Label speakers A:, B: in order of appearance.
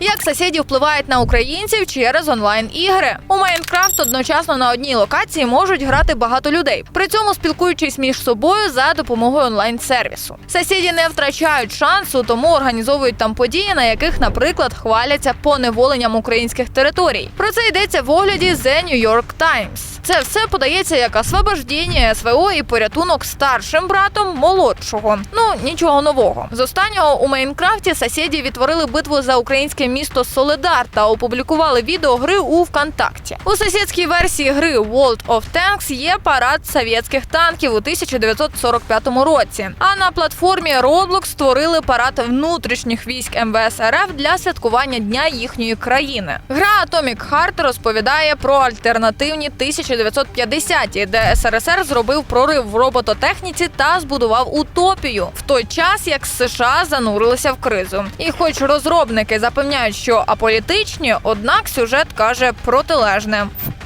A: Як сусіди впливають на українців через онлайн-ігри? У Майнкрафт одночасно на одній локації можуть грати багато людей, при цьому спілкуючись між собою за допомогою онлайн-сервісу. Сусіди не втрачають шансу, тому організовують там події, на яких, наприклад, хваляться поневоленням українських територій. Про це йдеться в огляді The New York Times. Це все подається як освобождіння СВО і порятунок старшим братом молодшого. Ну нічого нового. З останнього у Майнкрафті сусіди відтворили битву за українське місто Соледар та опублікували відео гри у ВКонтакті. У сусідській версії гри World of Tanks є парад совєтських танків у 1945 році. А на платформі Roblox створили парад внутрішніх військ МВС РФ для святкування дня їхньої країни. Гра Atomic Heart розповідає про альтернативні 1950-ті, де СРСР зробив прорив в робототехніці та збудував утопію в той час, як США занурилися в кризу. І хоч розробники запевняють, що аполітичні, однак сюжет каже протилежне.